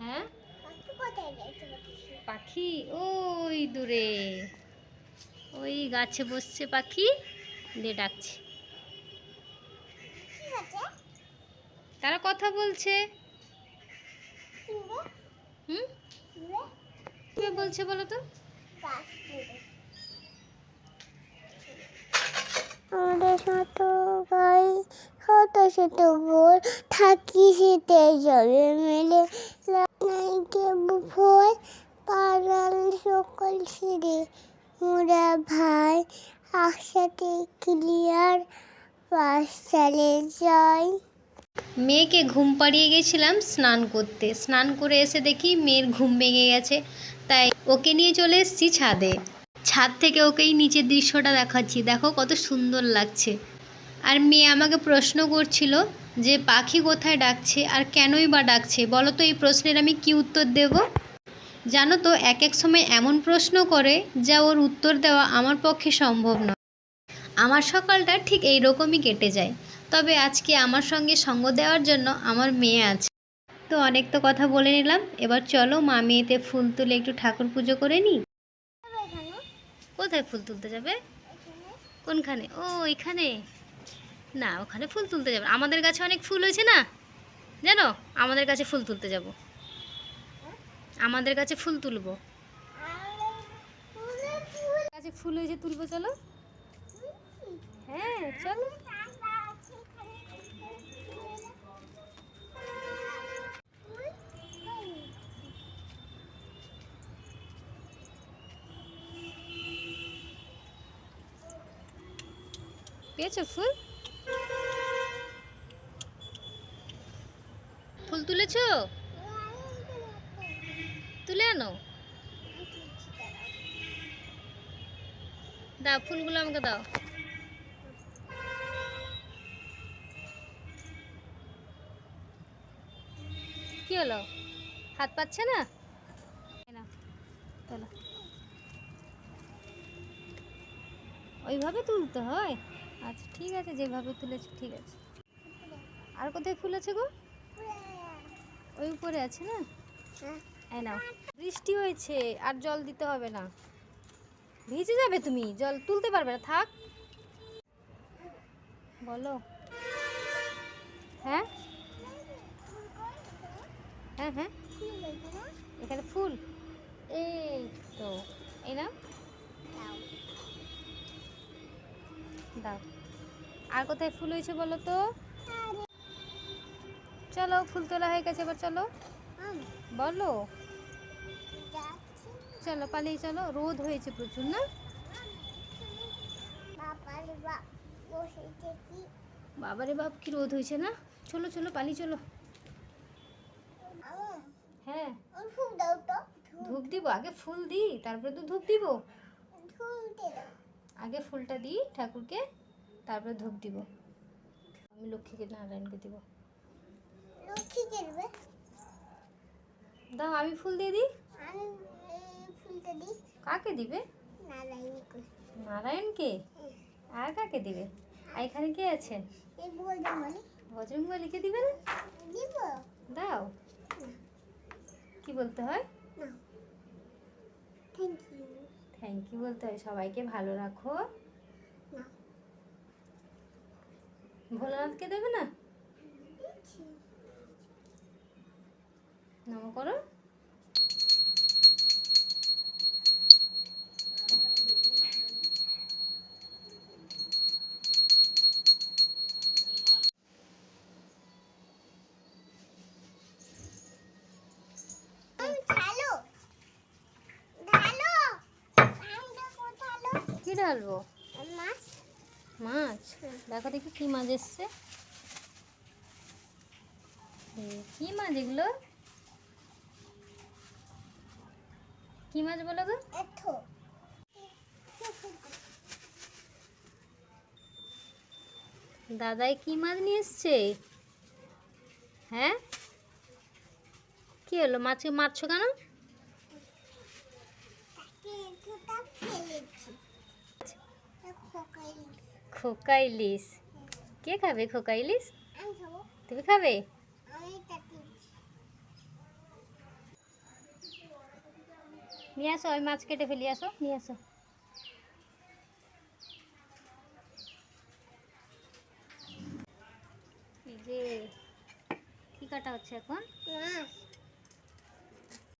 হ্যাঁ? পাখি ওই দূরে। ওই গাছে বসছে পাখি দিয়ে ডাকছে। তারা কথা বলছে। হুম? বলছে বলো তো? আমাদের মতো থাকি শীতে জলে মেলে নাইকে ফুল পাড়াল সকল ছিঁড়ে মোরা ভাই একসাথে ক্লিয়ার চালে যাই। মেয়েকে ঘুম পাড়িয়ে গেছিলাম স্নান করতে। স্নান করে এসে দেখি মেয়ের ঘুম ভেঙে গেছে, তাই ওকে নিয়ে চলে এসেছি ছাদে। ছাদ থেকে ওকেই নিচের দৃশ্যটা দেখাচ্ছি। দেখো কত সুন্দর লাগছে। আর মেয়ে আমাকে প্রশ্ন করছিল যে পাখি কোথায় ডাকছে আর কেনই বা ডাকছে? বলো তো এই প্রশ্নের আমি কি উত্তর দেব? জানো তো এক এক সময় এমন প্রশ্ন করে যা ওর উত্তর দেওয়া আমার পক্ষে সম্ভব নয়। আমার সকালটা ঠিক এই রকমই কেটে যায়। তবে আজকে আমার সঙ্গে সঙ্গ দেওয়ার জন্য আমার মেয়ে আছে। তো অনেক তো কথা বলে নিলাম। এবার চলো মা মেয়েতে ফুল তুলে একটু ঠাকুর পুজো করে নিই। কোথায় ফুল তুলতে যাবে? কোনখানে? ও এখানে। না, ওখানে ফুল তুলতে যাবে। আমাদের গাছে অনেক ফুল হয়েছে না? জানো? আমাদের কাছে ফুল তুলতে যাব। আমাদের কাছে ফুল তুলবো। কাছে ফুল হয়েছে তুলবো, চলো। হ্যাঁ চলো। পেয়েছ ফুল ফুল তুলেছো? তুলে আনো। দাও, ফুলগুলো আমাকে দাও। কি হলো? হাত পাচ্ছে না? ওইভাবে তুলতে হয়? আচ্ছা ঠিক আছে, যেভাবে তুলেছে, ঠিক আছে। আর কোথায় ফুল আছে গো? ওই উপরে আছে না? এই নাও। বৃষ্টি হয়েছে আর জল দিতে হবে না। ভিজে যাবে তুমি জল তুলতে পারবে না থাক। বলো। হ্যাঁ? হ্যাঁ হ্যাঁ। এখানে ফুল। এই তো এই না দাও। আর কোথায় ফুল হয়েছে বলো তো? চলো ফুল তোলা হয়ে গেছে এবার চলো। বলো। চলো পালিয়ে চলো রোদ হয়েছে প্রচুর না? বাবারে বাপ কি? রোদ হয়েছে না? চলো চলো পালিয়ে চলো। হ্যাঁ। ধূপ দিব আগে ফুল দিই তারপরে তো ধূপ দিব। আগে ফুলটা দিই ঠাকুরকে তারপরে ধূপ দিব। আমি লক্ষ্মীকে নারায়ণকে দিব। দেবে। দাও আমি ফুল দিয়ে দিই? আমি ফুলটা দিই। কাকে দিবে? নারায়ণী নারায়ণকে? আর কাকে দিবে? আর এখানে কে আছে? এই বলি দিবে না? দিব। দাও। কি বলতে হয়? থ্যাংক ইউ থ্যাংক ইউ বলতে হয়। সবাইকে ভালো রাখো। ভোলানাথকে দেবে না? নম করো। কি ডালবো মাছ? মাছ দেখো দেখি কি মাছ এসছে। কি মাছ এগুলো? কি মাছ বলো তো? এতো দাদাই কি মাছ নিয়ে এসছে? হ্যাঁ? কি হলো? মাছকে মারছো কেন? তাকে এতটা খোকা ইলিশ কে খাবে খোকা ইলিশ আমি খাব। তুমি খাবে আমি তাকে নিয়ে আসো ওই মাছ কেটে ফেলি আসো। নিয়ে আসো। যে কি কাটা হচ্ছে এখন?